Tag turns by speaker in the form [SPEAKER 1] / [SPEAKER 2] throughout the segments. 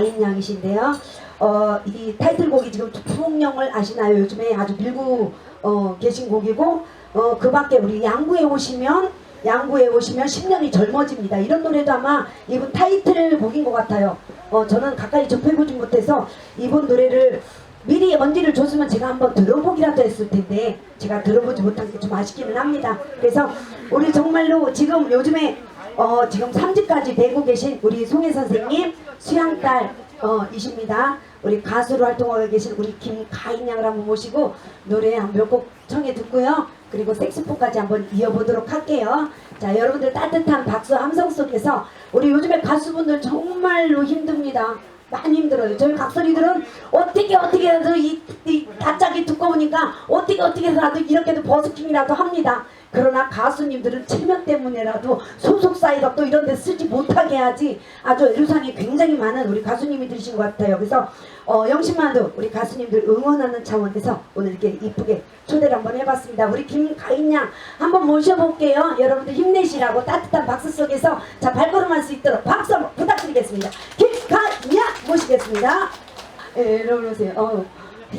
[SPEAKER 1] 김가인양이신데요. 어, 이 타이틀곡이 지금 풍령을 아시나요? 요즘에 아주 밀고 어, 계신 곡이고 어, 그 밖에 우리 양구에 오시면 양구에 오시면 10년이 젊어집니다. 이런 노래도 아마 이분 타이틀곡인 것 같아요. 어, 저는 가까이 접해보지 못해서 이분 노래를 미리 언지를 줬으면 제가 한번 들어보기라도 했을 텐데 제가 들어보지 못한 게 좀 아쉽기는 합니다. 그래서 우리 정말로 지금 요즘에 어, 지금 3집까지 되고 계신 우리 송혜 선생님 수양딸 어, 이십니다. 우리 가수로 활동하고 계신 우리 김가인 양을 한번 모시고 노래 한 몇 곡 청해 듣고요. 그리고 색소폰까지 한번 이어보도록 할게요. 자, 여러분들 따뜻한 박수 함성 속에서 우리 요즘에 가수분들 정말로 힘듭니다. 많이 힘들어요. 저희 각설이들은 어떻게 어떻게 해서 이, 이 다짝이 두꺼우니까 어떻게 어떻게 해서라도 이렇게도 버스킹이라도 합니다. 그러나 가수님들은 체면 때문에라도 소속사에다 또 이런 데 쓰지 못하게 하지 아주 애로사항이 굉장히 많은 우리 가수님이 들으신 것 같아요. 그래서 어, 영심만도 우리 가수님들 응원하는 차원에서 오늘 이렇게 이쁘게 초대를 한번 해봤습니다. 우리 김가인 양 한번 모셔볼게요. 여러분들 힘내시라고 따뜻한 박수 속에서 자 발걸음할 수 있도록 박수 한번 부탁드리겠습니다. 김가인 양 모시겠습니다. 예, 여러분 오세요. 어.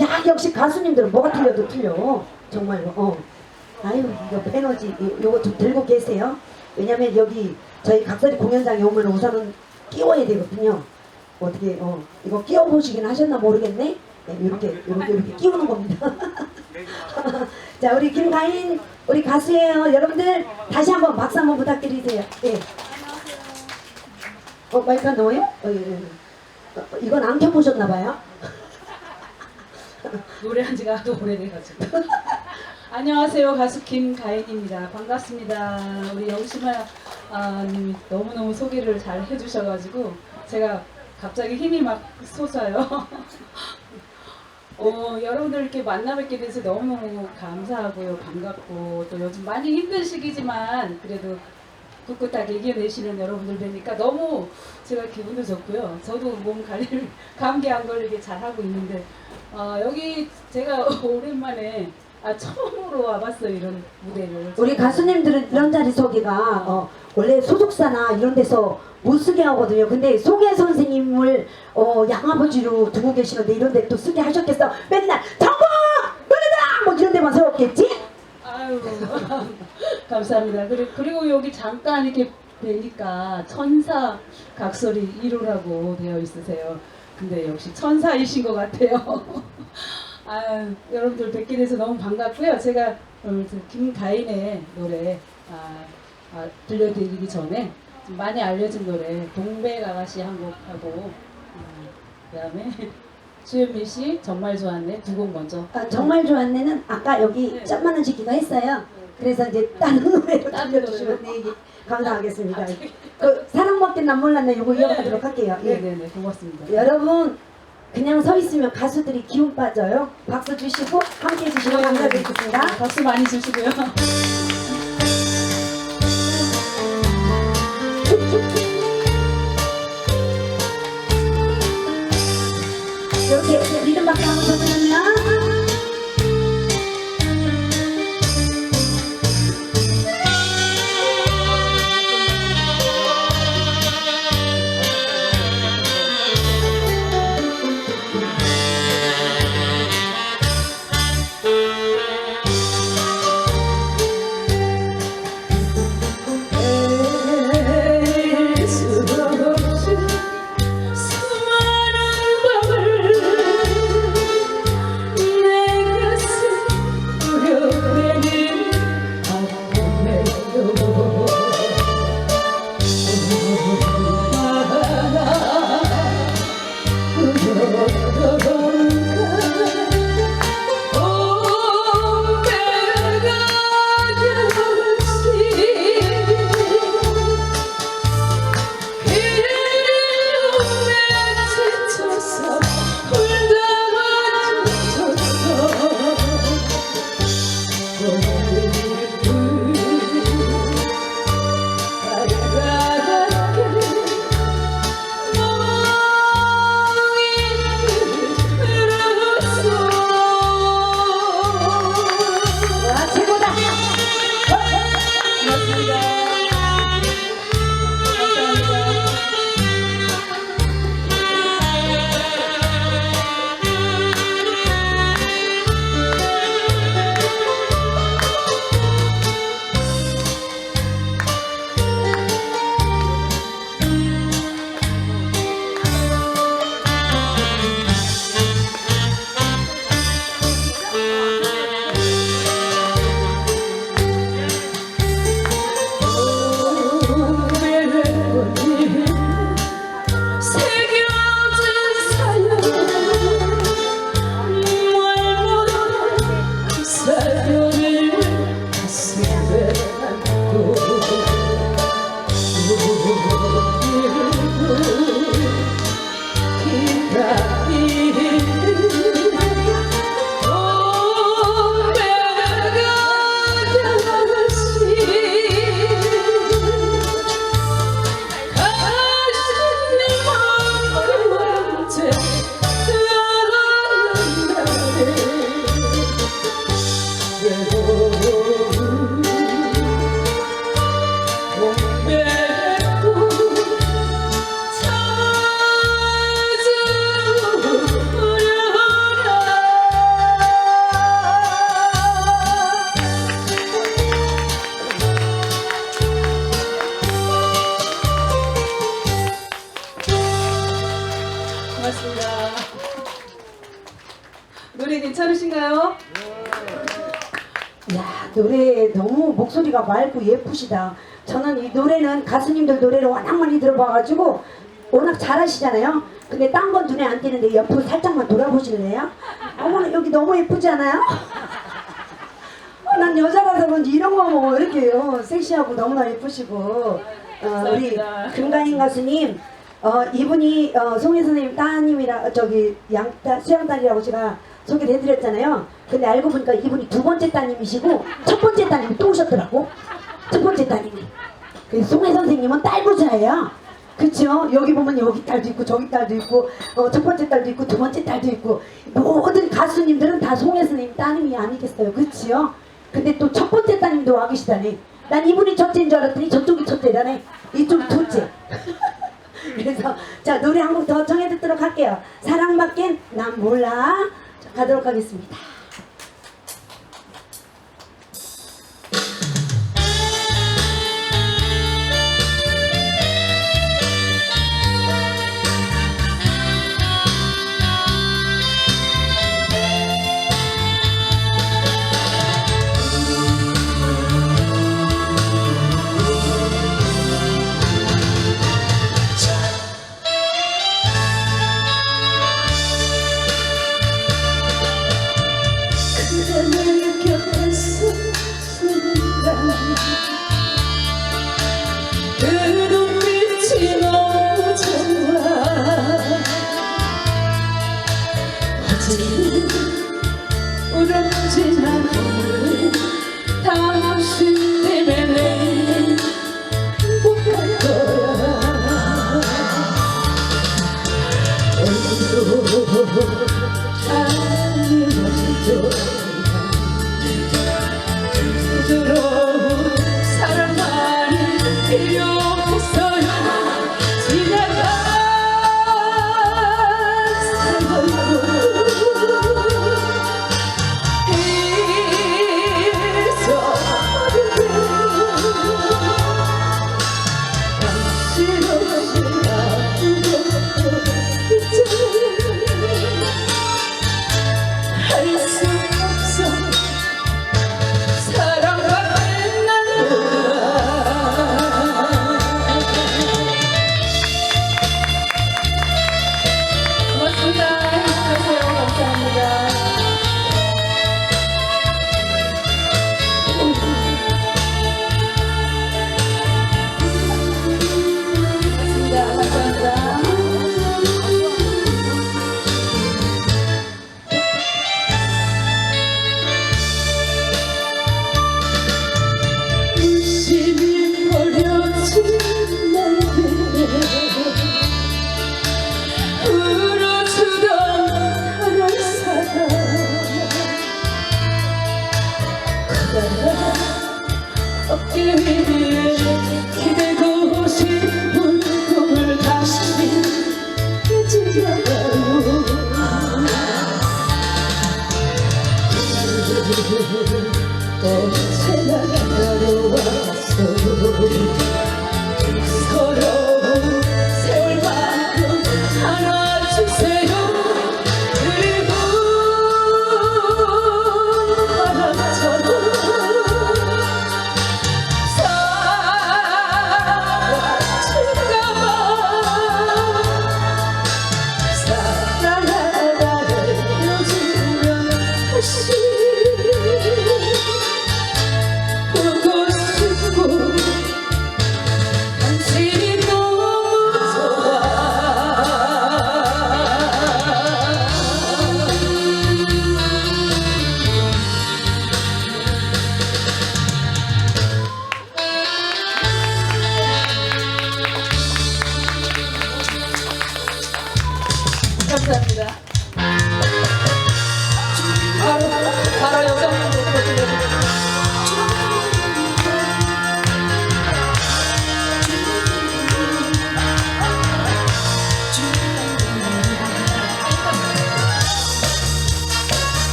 [SPEAKER 1] 야 역시 가수님들은 뭐가 틀려도 틀려. 정말로. 어. 아유 이거 에너지 요- 요거 좀 들고 계세요. 왜냐면 여기 저희 각설이 공연장에 오면 우선은 끼워야 되거든요. 어떻게 어 이거 끼워 보시긴 하셨나 모르겠네. 네, 이렇게 이렇게 이렇게 끼우는 겁니다. 자 우리 김가인 우리 가수예요. 여러분들 다시 한번 박수 한번 부탁드리세요. 예. 어 마이크 안 나와요? 어, 예, 예. 어, 이건 안 켜보셨나 봐요.
[SPEAKER 2] 노래한 지가 하도 오래돼가지고. 안녕하세요. 가수 김가인입니다. 반갑습니다. 우리 영심아 아, 님이 너무너무 소개를 잘 해주셔가지고 제가 갑자기 힘이 막 솟아요. 어, 여러분들 이렇게 만나 뵙게 돼서 너무너무 감사하고요. 반갑고 또 요즘 많이 힘든 시기지만 그래도 꿋꿋하게 이겨내시는 여러분들 뵈니까 너무 제가 기분도 좋고요. 저도 몸 관리를 감기 안 걸리게 잘 하고 있는데 어, 여기 제가 오랜만에 아 처음으로 와봤어요 이런 무대를.
[SPEAKER 1] 우리 가수님들은 이런 자리 소개가 어, 원래 소속사나 이런 데서 못 쓰게 하거든요. 근데 소개 선생님을 어, 양아버지로 두고 계시는데 이런 데 또 쓰게 하셨겠어. 맨날 정보! 노래다! 뭐 이런 데만 세웠겠지?
[SPEAKER 2] 아유 감사합니다. 그리고, 그리고 여기 잠깐 이렇게 뵈니까 천사 각설이 1호라고 되어 있으세요. 근데 역시 천사이신 것 같아요. 아 여러분들 뵙게 돼서 너무 반갑고요. 제가 오늘 그 김가인의 노래 아, 아, 들려드리기 전에 좀 많이 알려진 노래 동백 아가씨 한 곡 하고 음, 그다음에 주현미 씨 정말 좋았네 두 곡 먼저
[SPEAKER 1] 아, 정말 좋았네는 아까 여기
[SPEAKER 2] 네.
[SPEAKER 1] 짠만한 시기가 했어요. 그래서 이제 다른 노래로
[SPEAKER 2] 다른
[SPEAKER 1] 들려주시면 네, 예, 감사하겠습니다. 그 사랑밖에 난 몰랐네. 요거 이어가도록 할게요. 예.
[SPEAKER 2] 네네네 고맙습니다.
[SPEAKER 1] 여러분 그냥 서 있으면 가수들이 기운 빠져요. 박수 주시고 함께 해주시면 감사드리겠습니다.
[SPEAKER 2] 박수 많이 주시고요.
[SPEAKER 1] 이렇게 리듬밖에 한번 쳐주면요. 괜찮으신가요?
[SPEAKER 2] 야 노래 너무 목소리가 맑고 예쁘시다. 저는 이 노래는 가수님들 노래를 워낙 많이 들어봐가지고 워낙 잘하시잖아요. 근데 딴 건 눈에 안 띄는데 옆으로 살짝만 돌아보실래요? 어머나 여기 너무 예쁘지 않아요? 어, 난 여자라서 그런지 이런 거 뭐 이렇게요 섹시하고 너무나 예쁘시고 어, 우리. 금가인 가수님 어, 이분이 어, 송혜 선생님 따님이라 저기 양딸 수양딸이라고 제가 소개를 해드렸잖아요. 근데 알고 보니까 이분이 두 번째 따님이시고 첫 번째 따님이 또 오셨더라고. 첫 번째 따님이. 그 송혜 선생님은 딸부자예요. 그쵸? 여기 보면 여기 딸도 있고 저기 딸도 있고 어, 첫 번째 딸도 있고 두 번째 딸도 있고 모든 가수님들은 다 송혜 선생님 따님이 아니겠어요. 그치요? 근데 또 첫 번째 따님도 와 계시다니. 난 이분이 첫째인 줄 알았더니 저쪽이 첫째라네. 이쪽이 둘째. 그래서 자 노래 한 곡더 정해 듣도록 할게요. 사랑밖엔 난 몰라. 자, 가도록 하겠습니다.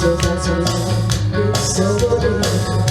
[SPEAKER 1] so that's a lot. it's so good.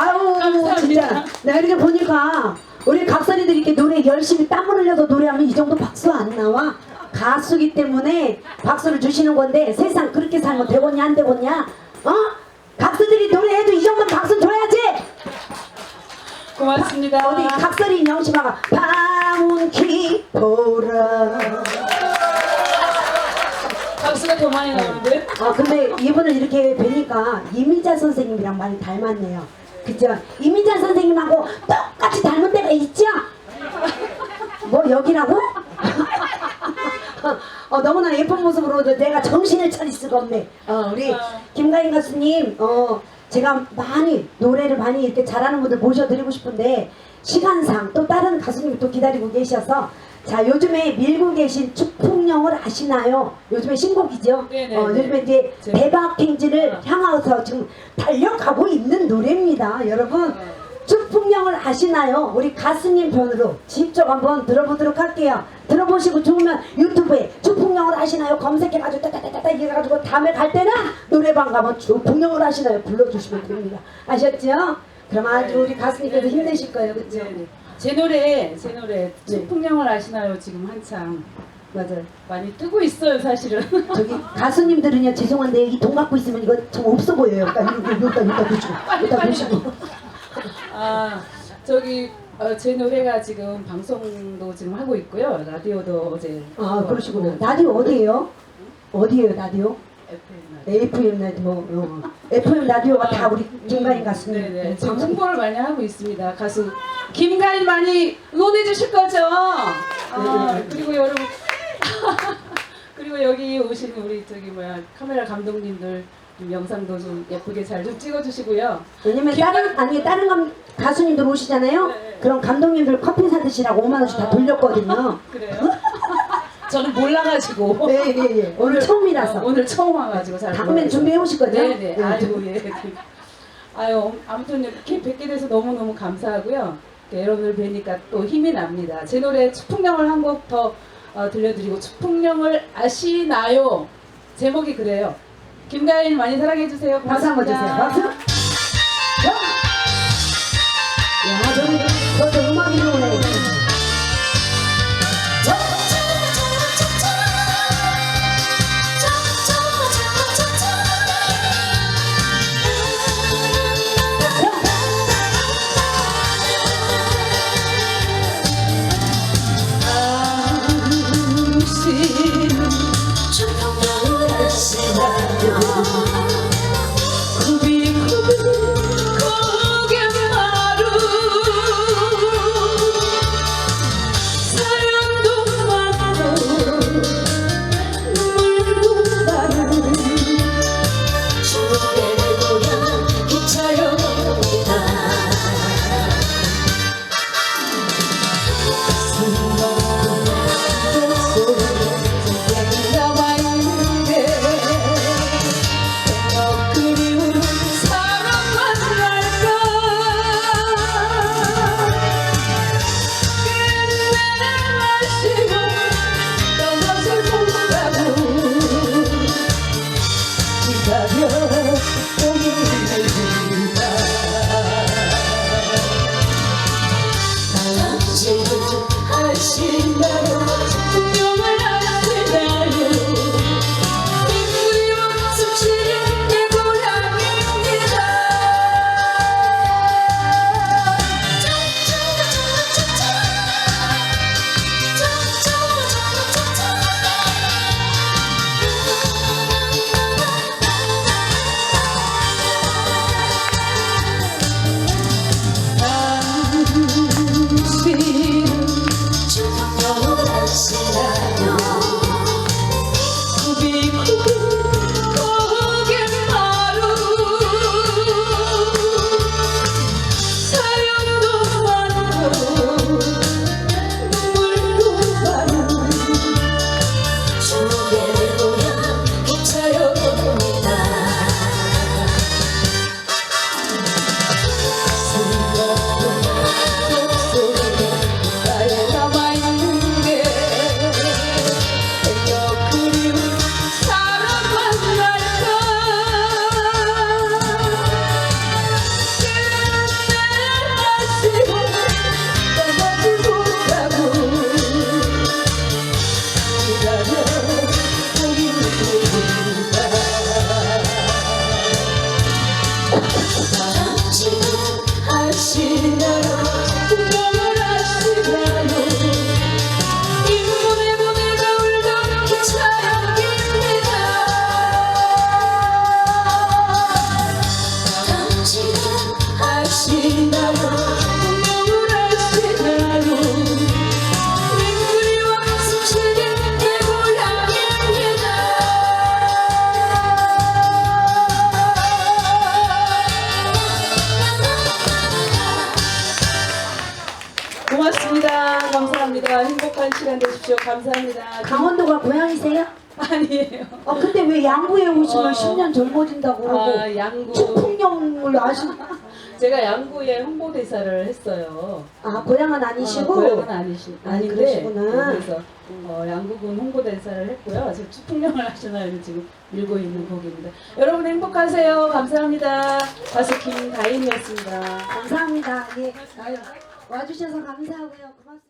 [SPEAKER 1] 아유
[SPEAKER 2] 감사합니다.
[SPEAKER 1] 진짜 내가 이렇게 보니까 우리 각설이들이 이렇게 노래 열심히 땀을 흘려서 노래하면 이 정도 박수 안 나와 가수기 때문에 박수를 주시는 건데 세상 그렇게 살면 되겠냐 안 되겠냐 어? 각수들이 노래해도 이 정도 박수 줘야지
[SPEAKER 2] 고맙습니다.
[SPEAKER 1] 어디 각설이 영심아가 방운키 보라
[SPEAKER 2] 박수가 더 많이 나오는데?
[SPEAKER 1] 아 근데 이분을 이렇게 뵈니까 이민자 선생님이랑 많이 닮았네요. 그죠? 이민자 선생님하고 똑같이 닮은 데가 있죠? 뭐 여기라고? 어, 너무나 예쁜 모습으로 내가 정신을 차릴 수가 없네. 어, 우리 김가인 가수님, 어, 제가 많이 노래를 많이 이렇게 잘하는 분들 모셔드리고 싶은데 시간상 또 다른 가수님이 또 기다리고 계셔서 자 요즘에 밀고 계신 축풍령을 아시나요? 요즘에 신곡이죠.
[SPEAKER 2] 네네.
[SPEAKER 1] 어, 요즘에 이제
[SPEAKER 2] 제-
[SPEAKER 1] 대박 행진을
[SPEAKER 2] 어.
[SPEAKER 1] 향해서 지금 달려가고 있는 노래입니다. 여러분 축풍령을 아시나요? 우리 가수님 편으로 직접 한번 들어보도록 할게요. 들어보시고 좋으면 유튜브에 축풍령을 아시나요? 검색해가지고 따따따따 해가지고 다음에 갈 때는 노래방 가면 축풍령을 아시나요? 불러주시면 됩니다. 아셨죠? 그럼 아주 우리 가수님께서 힘내실 거예요. 그죠?
[SPEAKER 2] 네. 제 노래, 제 노래 풍령을 아시나요? 지금 한창
[SPEAKER 1] 맞아요.
[SPEAKER 2] 많이 뜨고 있어요, 사실은.
[SPEAKER 1] 저기 가수님들은요 죄송한데 이 돈 갖고 있으면 이거 좀 없어 보여요. 그러니까 이거 이거 이거 보시고 이거
[SPEAKER 2] 빨리.
[SPEAKER 1] 보시고.
[SPEAKER 2] 아, 저기 어, 제 노래가 지금 방송도 지금 하고 있고요. 라디오도 어제
[SPEAKER 1] 아
[SPEAKER 2] 하고
[SPEAKER 1] 그러시구나.
[SPEAKER 2] 왔고.
[SPEAKER 1] 라디오 어디예요? 어디예요 라디오?
[SPEAKER 2] FM.
[SPEAKER 1] FM 라디오. 어. FM 라디오가 다 우리 김가인 가수님
[SPEAKER 2] 네네. 지금. 홍보를 많이 하고 있습니다. 가수 김가인 많이 응원해 주실 거죠? 아,
[SPEAKER 1] 네.
[SPEAKER 2] 그리고 여러분 그리고 여기 오신 우리 저기 뭐야 카메라 감독님들 좀 영상도 좀 예쁘게 잘 좀 찍어주시고요.
[SPEAKER 1] 왜냐면 다른 아니 다른 감, 가수님들 오시잖아요.
[SPEAKER 2] 네.
[SPEAKER 1] 그럼 감독님들 커피 사드시라고 5만 원씩 다 돌렸거든요.
[SPEAKER 2] 그래요? 저는 몰라가지고
[SPEAKER 1] 예 예 예. 오늘 처음이라서.
[SPEAKER 2] 어, 오늘 처음 와가지고 잘
[SPEAKER 1] 다음엔
[SPEAKER 2] 몰라서.
[SPEAKER 1] 준비해 오실 거죠?
[SPEAKER 2] 네네.
[SPEAKER 1] 네.
[SPEAKER 2] 아이고 예. 아유 아무튼 이렇게 뵙게 돼서 너무 너무 감사하고요. 여러분을 뵈니까 또 힘이 납니다. 제 노래 추풍령을 한 곡더 어, 들려드리고 추풍령을 아시나요? 제목이 그래요. 김가인 많이 사랑해 주세요.
[SPEAKER 1] 박수 한번 주세요. 박수. 야, 저기 저도 음악이 좋네.
[SPEAKER 2] 오십시오. 감사합니다.
[SPEAKER 1] 강원도가 고향이세요?
[SPEAKER 2] 아니에요.
[SPEAKER 1] 어 근데 왜 양구에 오시면
[SPEAKER 2] 어.
[SPEAKER 1] 10년 젊어진다고 그러고
[SPEAKER 2] 아, 양구.
[SPEAKER 1] 축풍령을 아시
[SPEAKER 2] 제가 양구에 홍보대사를 했어요.
[SPEAKER 1] 아 고향은
[SPEAKER 2] 어,
[SPEAKER 1] 아니시고
[SPEAKER 2] 고향은 아니시,
[SPEAKER 1] 아,
[SPEAKER 2] 아닌데
[SPEAKER 1] 그러시구나.
[SPEAKER 2] 그래서 어, 양구군 홍보대사를 했고요. 지금 축풍령을 하시나요? 지금 밀고 있는 곡입니다. 여러분 행복하세요. 감사합니다. 가수 김다인이었습니다.
[SPEAKER 1] 감사합니다. 예. 아유, 와주셔서 감사하고요. 고맙습니다.